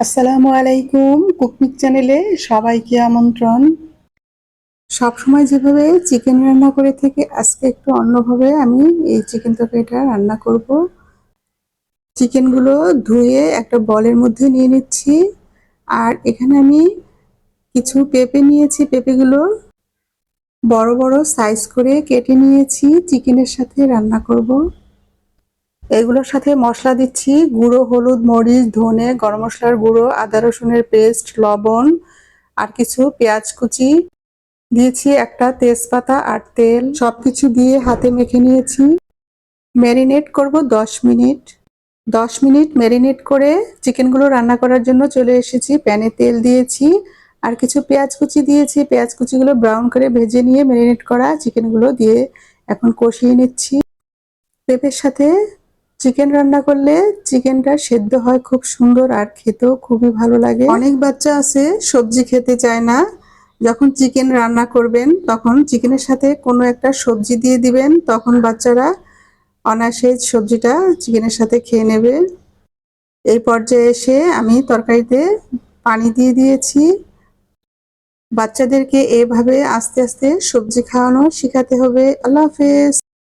আসসালামু আলাইকুম কুকনিক চ্যানেলে সবাইকে আমন্ত্রণ। সবসময় যেভাবে চিকেন রান্না করে থেকে, আজকে একটু অন্যভাবে আমি এই চিকেন তরকারিটা রান্না করব। চিকেনগুলো ধুয়ে একটা বলের মধ্যে নিয়ে নিচ্ছি, আর এখানে আমি কিছু পেঁপে নিয়েছি। পেঁপেগুলো বড় বড় সাইজ করে কেটে নিয়েছি। চিকেনের সাথে রান্না করব। এগুলোর সাথে মশলা দিচ্ছি। গুঁড়ো, হলুদ, মরিচ, ধনে, গরম মশলার গুঁড়ো, আদা, রসুনের পেস্ট, লবণ, আর কিছু পেঁয়াজ কুচি। দিয়েছি একটা তেজপাতা আর তেল। সব কিছু দিয়ে হাতে মেখে নিয়েছি। ম্যারিনেট করব দশ মিনিট। দশ মিনিট ম্যারিনেট করে চিকেনগুলো রান্না করার জন্য চলে এসেছি। প্যানে তেল দিয়েছি। আর কিছু পেঁয়াজ কুচি দিয়েছি। পেঁয়াজ কুচিগুলো ব্রাউন করে ভেজে নিয়ে ম্যারিনেট করা চিকেনগুলো দিয়ে এখন কষিয়ে নিচ্ছি। পেঁপের সাথে চিকেন রান্না করলে চিকেনটা সেদ্ধ হয় খুব সুন্দর আর খেতেও খুবই ভালো লাগে। অনেক বাচ্চা আছে, সবজি খেতে চায় না। যখন চিকেন রান্না করবেন, তখন চিকেনের সাথে কোনো একটা সবজি দিয়ে দিবেন। তখন বাচ্চারা অনায়াসে সবজিটা চিকেনের সাথে খেয়ে নেবে। এই পর্যায়ে এসে আমি তরকারিতে পানি দিয়ে দিয়েছি। বাচ্চাদেরকে এভাবে আস্তে আস্তে সবজি খাওয়ানো শেখাতে হবে। আল্লাহ হাফেজ।